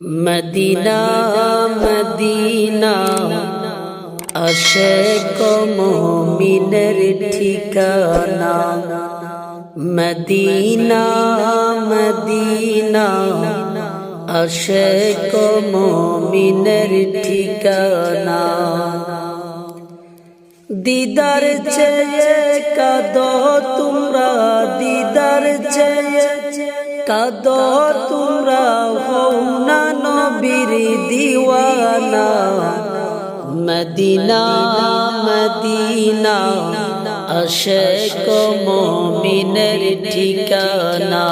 Medina Medina, আশেক মুমিনের ঠিকানা। মদিনা মদিনা, আশেক মুমিনের ঠিকানা। দিদার চেয়ে কাদ তোমরা, দিদার চেয়ে কাদ তোমরা, হও না নবীর দিওয়ানা। মদিনা মদিনা, আশেক মুমিনের ঠিকানা।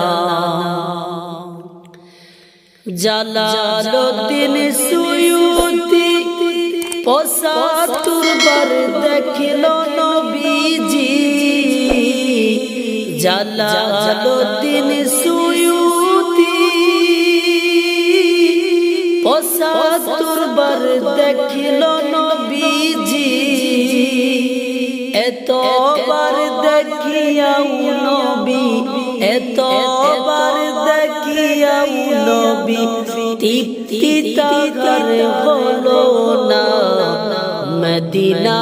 জালালুদ্দিন সুয়ুতি পসাতুর বার দেখিল নবীজি। জালালুদ্দিন সুয়ুতি পসাতুর বার দেখিল নবীজি। এতবার দেখিয়াও নবী, এতবার দেখিয়াও নবী। তৃপ্তি তাহার হলো না। মদিনা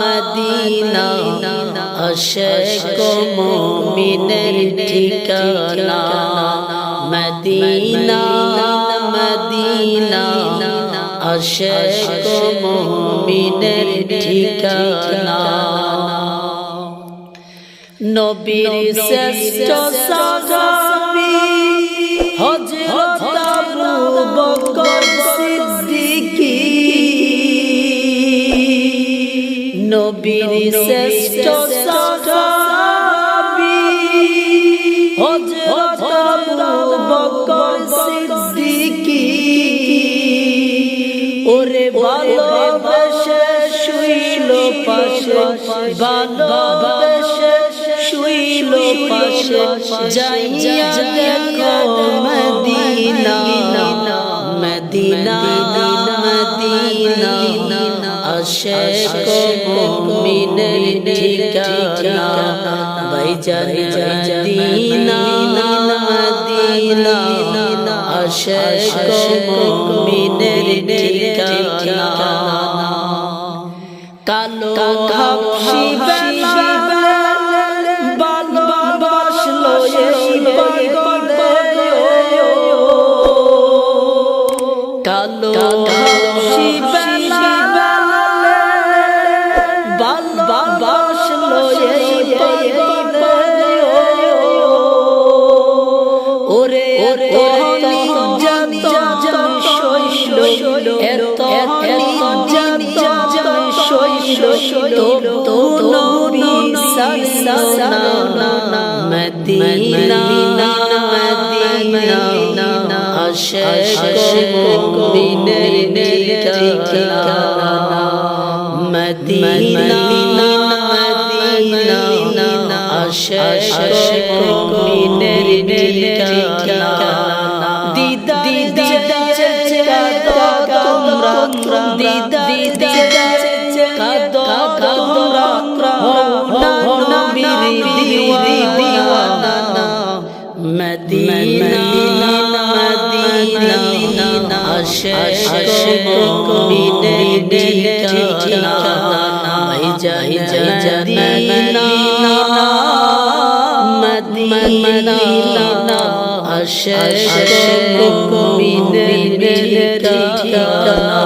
মদিনা, আশেক মুমিনের ঠিকানা। মদিনা মদিনা, আশেক মুমিনের ঠিকানা। নবীর শ্রেষ্ঠ সাহাবী হযরত আবু বকর সিদ্দিকী। নবীর শ্রেষ্ঠ সাহাবী হযরত আবু বকর সিদ্দিকী। ওরে ভালোবেসে শুইল পাশে ভালোবেসে শুইল পাশে যাইয়া দেখো মদিনা মদিনা মদিনা আশেক মুমিনের ঠিকানা বাইজান মদিনা মদিনা আশেক মুমিনের ঠিকানা কালো মদিনা মদিনা মদিনা মদিনা আশেক মুমিনের মদিনা মদিনা আশেক মুমিনের ঠিকানা যাই যাই মদিনা মদিনা আশেক মুমিনের ঠিকানা